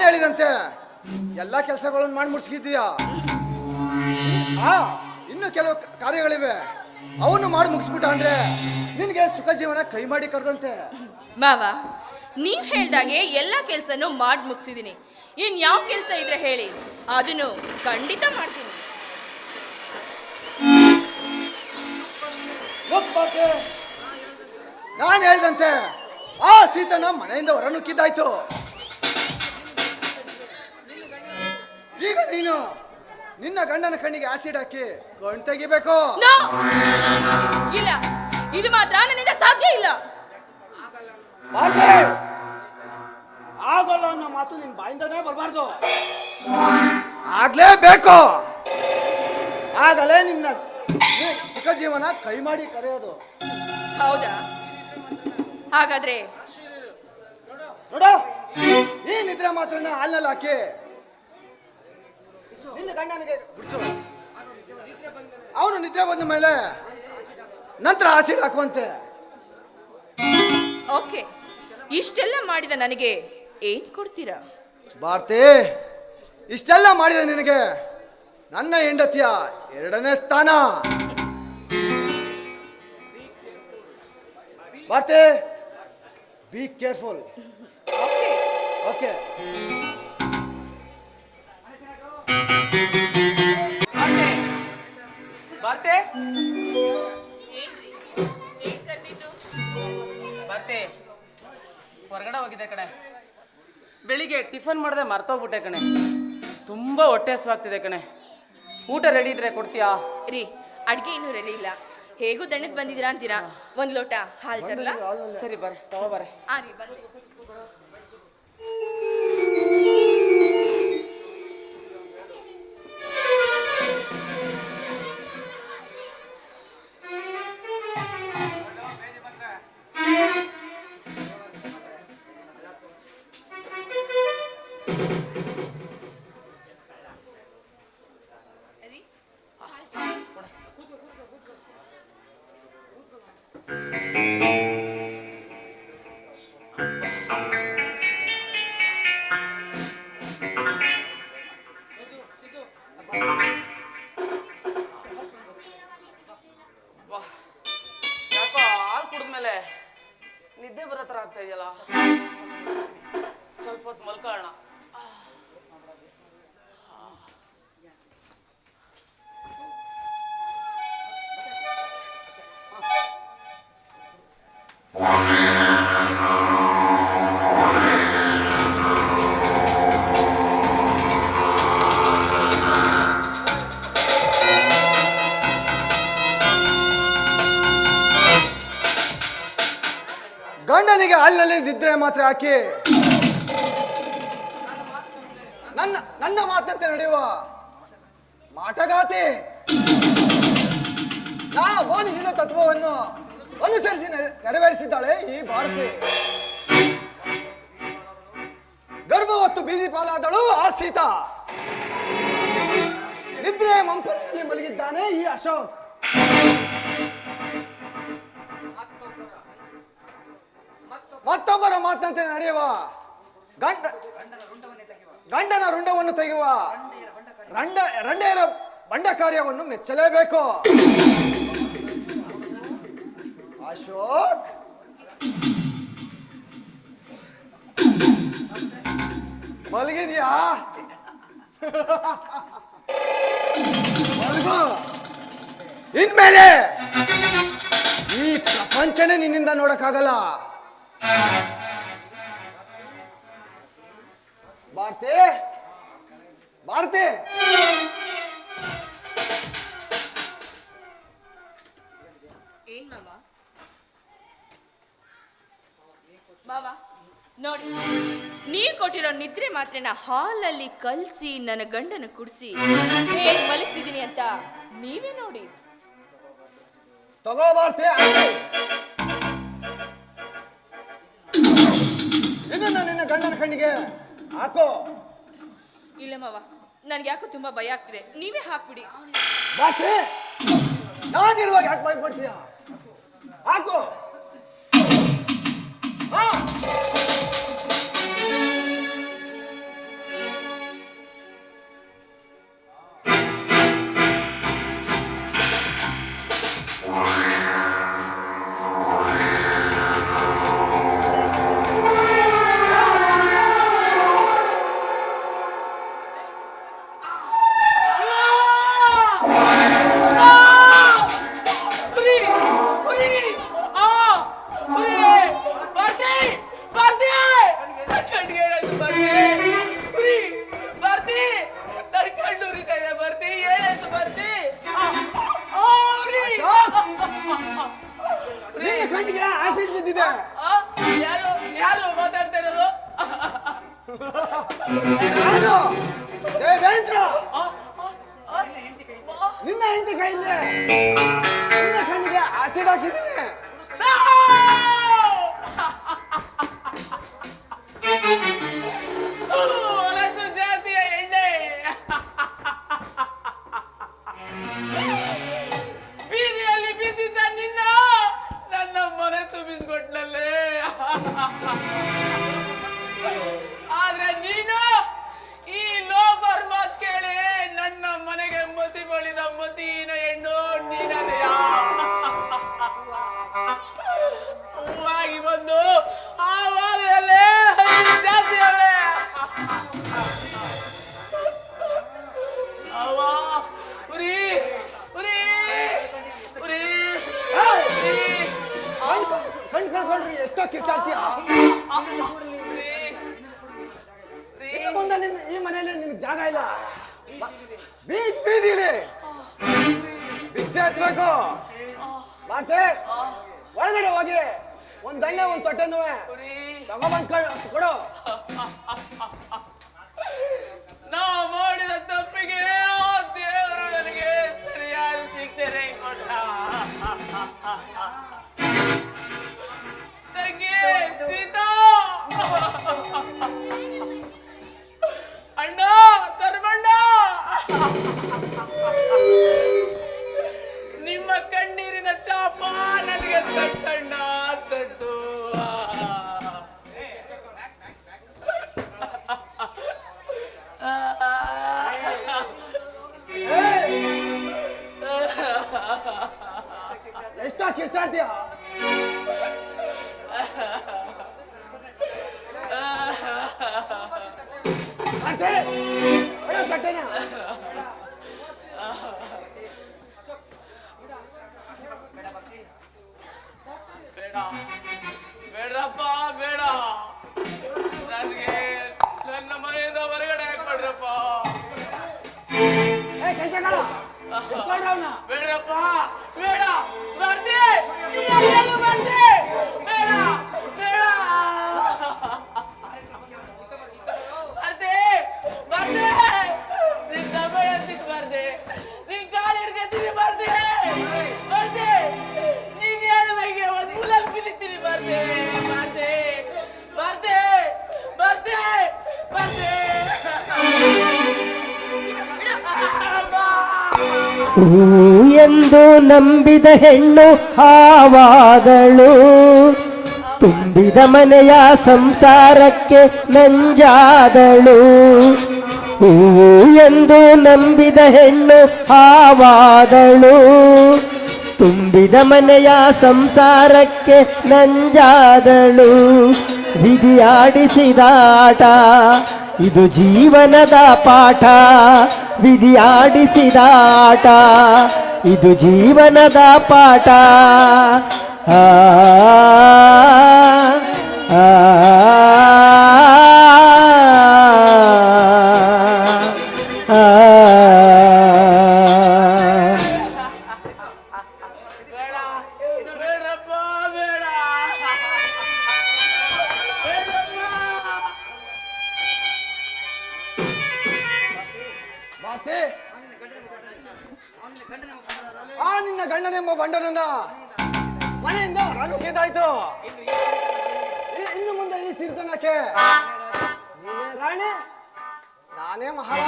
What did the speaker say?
ನಾನು ಹೇಳಿದಂತೆ ಎಲ್ಲ ಕೆಲಸಗಳನ್ನು ಮಾಡಿ ಮುಗಿಸಿದ್ಯಾ ಹಾ ಇನ್ನು ಕೆಲವು ಕಾರ್ಯಗಳಿವೆ. ಅವನು ಮಾಡಿ ಮುಗಿಸ್ಬಿಟ್ಟ ಅಂದ್ರೆ ನಿನಗೆ ಸುಖ ಜೀವನ ಕೈ ಮಾಡಿ ಕರೆದಂತೆ. ಮಾವ ನೀವ್ ಹೇಳ್ದಾಗೆ ಎಲ್ಲ ಕೆಲ್ಸನೂ ಮಾಡಿ ಮುಗಿಸಿದೀನಿ. ಇನ್ ಯಾವ ಕೆಲಸ ಇದ್ರೆ ಹೇಳಿ ಅದನ್ನು ಖಂಡಿತ ಮಾಡ್ತೀನಿ. ನಾನು ಹೇಳ್ದಂತೆ ಆ ಸೀತನ ಮನೆಯಿಂದ ಹೊರ ಈಗ ನೀನು ನಿನ್ನ ಗಂಡನ ಕಣ್ಣಿಗೆ ಆಸಿಡ್ ಹಾಕಿ ಕಣ್ ತೆಗಿಬೇಕು. No! ಇಲ್ಲ ಇದು ಮಾತ್ರ ನನ್ನಿಂದ ಸಾಧ್ಯ ಇಲ್ಲ. ಮಾತೆ! ಆಗೋಲ್ಲ ಅನ್ನೋ ಮಾತು ನಿನ್ ಬಾಯಿಂದನೇ ಬರಬಾರ್ದು. ಆಗ್ಲೇಬೇಕು. ಆಗಲೇ ನಿನ್ನ ನಿ- ಸುಖ ಜೀವನ ಕೈ ಮಾಡಿ ಕರೆಯೋದು. ಹೌದಾ? ಹಾಗಾದ್ರೆ ನೋಡು ಈ ನಿದ್ರೆ ಮಾತ್ರನ ಹಾಲ್ನಲ್ಲಿ ಹಾಕಿ ನಿನ್ನ ಗಂಡನಿಗೆ ಬಿಡಿಸು ಅವನು ನಿದ್ರೆ ಬಂದ ಮೇಲೆ ನಂತರ ಆಸಿಡ್ ಹಾಕುವಂತೆ. ಓಕೆ ಇಷ್ಟೆಲ್ಲ ಮಾಡಿದ ನನಗೆ ಏನ್ ಕೊಡ್ತೀರಾ? ಭಾರತಿ ಇಷ್ಟೆಲ್ಲ ಮಾಡಿದೆ ನಿನಗೆ ನನ್ನ ಹೆಂಡತಿಯ ಎರಡನೇ ಸ್ಥಾನ. Bharati be careful okay. Okay. ಬರ್ತೆ ಹೊರಗಡೆ ಹೋಗಿದೆ ಕಣೆ. ಬೆಳಿಗ್ಗೆ ಟಿಫನ್ ಮಾಡದೆ ಮರ್ತೋಗ್ಬಿಟ್ಟೆ ಕಣೆ. ತುಂಬ ಹೊಟ್ಟೆ ಹಸುವಾಗ್ತಿದೆ ಕಣೆ. ಊಟ ರೆಡಿ ಇದ್ರೆ ಕೊಡ್ತೀಯಾ? ರೀ ಅಡ್ಗೆ ಇನ್ನೂ ರೆಡಿ ಇಲ್ಲ. ಹೇಗೂ ದಣ್ಣಕ್ಕೆ ಬಂದಿದ್ದೀರಾ ಅಂತೀರಾ? ಒಂದ್ ಲೋಟ ಹಾಲ್ ತರಲ್ಲ ಸರಿ ಬರ್ರಿ ತಗೋಬರ್ರಿ ಆ ರೀ ಯಾಕೋ ಹಾಲು ಕುಡಿದ್ಮೇಲೆ ನಿದ್ದೆ ಬರೋ ಥರ ಆಗ್ತಾ ಇದೆಯಲ್ಲ? ಸ್ವಲ್ಪ ಹೊತ್ತು ಮಲ್ಕೊಳ್ಳೋಣ. ಗಂಡನಿಗೆ ಅಲ್ಲಲ್ಲಿ ನಿದ್ರೆ ಮಾತ್ರ ಹಾಕಿ ನನ್ನ ನನ್ನ ಮಾತಂತೆ ನಡೆಯುವ ಮಾಟಗಾತಿ. ನಾ ಬೋಧಿಸಿದ ತತ್ವವನ್ನು ಅನುಸರಿಸಿ ನೆರ- ನೆರವೇರಿಸಿದ್ದಾಳೆ ಈ ಭಾರತಿ ಗರ್ಭ ಹೊತ್ತು ಬೀದಿ ಪಾಲಾದಳು ಆ ಸೀತಾ. ನಿದ್ರೆ ಮಂಪರಿನಲ್ಲಿ ಮಲಗಿದ್ದಾನೆ ಈ ಅಶೋಕ್. ಮತ್ತೊಬ್ಬರ ಮಾತಂತೆ ನಡೆಯುವ. ಗಂಡ ಗಂಡನ ರುಂಡವನ್ನು ತೆಗೆಯುವ. ರಂಡ ರಂಡೆಯರ ಬಂಡ ಕಾರ್ಯವನ್ನು ಮೆಚ್ಚಲೇಬೇಕು. ಅಶೋಕ್ ಮಲಗಿದ್ಯಾ ಮಲಗು ಇನ್ಮೇಲೆ ಈ ಪ್ರಪಂಚನೇ ನಿನ್ನಿಂದ ನೋಡಕ್ಕಾಗಲ್ಲ ಭಾರತಿ ಭಾರತಿ ಮಾವ ನೋಡಿ ನೀ ಕೊಟ್ಟಿರೋ ನಿದ್ರೆ ಮಾತ್ರನ ಹಾಲಲ್ಲಿ ಕಲ್ಸಿ ನನ್ನ ಗಂಡನ ಕುಡಿಸಿ ಹೇಗೆ ಮಲಗಿಸಿದೀನಿ ಅಂತ ನೀವೇ ನೋಡಿ. ಇದನ್ನ ನಿನ್ನ ಗಂಡನ ಕಣ್ಣಿಗೆ ಹಾಕೋ. ಇಲ್ಲ ಮಾವ ನನ್ಗೆ ಯಾಕೋ ತುಂಬಾ ಭಯ ಆಗ್ತಿದೆ. ನೀವೇ ಹಾಕ್ಬಿಡಿ. ನಾನಿರುವಾಗ ಯಾಕೆ ಭಯ ಪಡ್ತೀಯ ಹಾಕು. ಹಾ ಆ, ನಿನ್ನ ಹೆಂಡತಿ ಕೈಲಿ. ನಿನ್ನ ಕಣ್ಣಿಗೆ ಆಸಿಡ್ ಹಾಕ್ಸಿದ್ದೀನಿ. ಜಾಗ ಇಲ್ಲ. ಬೀದ್ ಬೀದಿಲಿ. ಭಿಕ್ಷೆ ಹತ್ಬೇಕು. ಮಾಡ್ತೆ ಒಳಗಡೆ ಹೋಗಿ. ಒಂದ್ ದಣ್ಣೆ, ಒಂದ್ ತೊಟ್ಟೆನೂ. ತಗೊಂಬಂದ್ ಕೊಡು. ನಾ ಮಾಡಿದ ತಟ್ಟಣ್ಣ ತಟ್ಟು ಎಷ್ಟೋ ಕಿರ್ಚಾಡ್ತೀಯ? ತೊಟ್ಟೆನ ಅವ್ನ ಬೇಡಪ್ಪ. ಬೇಡ. ಬರ್ತಿ ಎಂದು ನಂಬಿದ ಹೆಣ್ಣು ಹಾವಾದಳು. ತುಂಬಿದ ಮನೆಯ ಸಂಸಾರಕ್ಕೆ ನಂಜಾದಳು. ಹೂವು ಎಂದು ನಂಬಿದ ಹೆಣ್ಣು ಹಾವಾದಳು. ತುಂಬಿದ ಮನೆಯ ಸಂಸಾರಕ್ಕೆ ನಂಜಾದಳು. ವಿಧಿಯಾಡಿಸಿದಾಟ ಇದು ಜೀವನದ ಪಾಠ. ವಿಧಿಯಾಡಿಸಿದಾಟ. ಇದು ಜೀವನದ ಪಾಠ. ಆ ಮಾಡ್ತೆ ಆ ನಿನ್ನ ಗಂಡನೆಂಬ ಬಂಡನನ್ನ ಮನೆಯಿಂದ ನಾನು ಕೇದಾಯ್ತು ಇ- ಇನ್ನು ಮುಂದೆ ಈ ಸಿರಿತನಕ್ಕೆ ನೀನೇ ರಾಣಿ ನಾನೇ la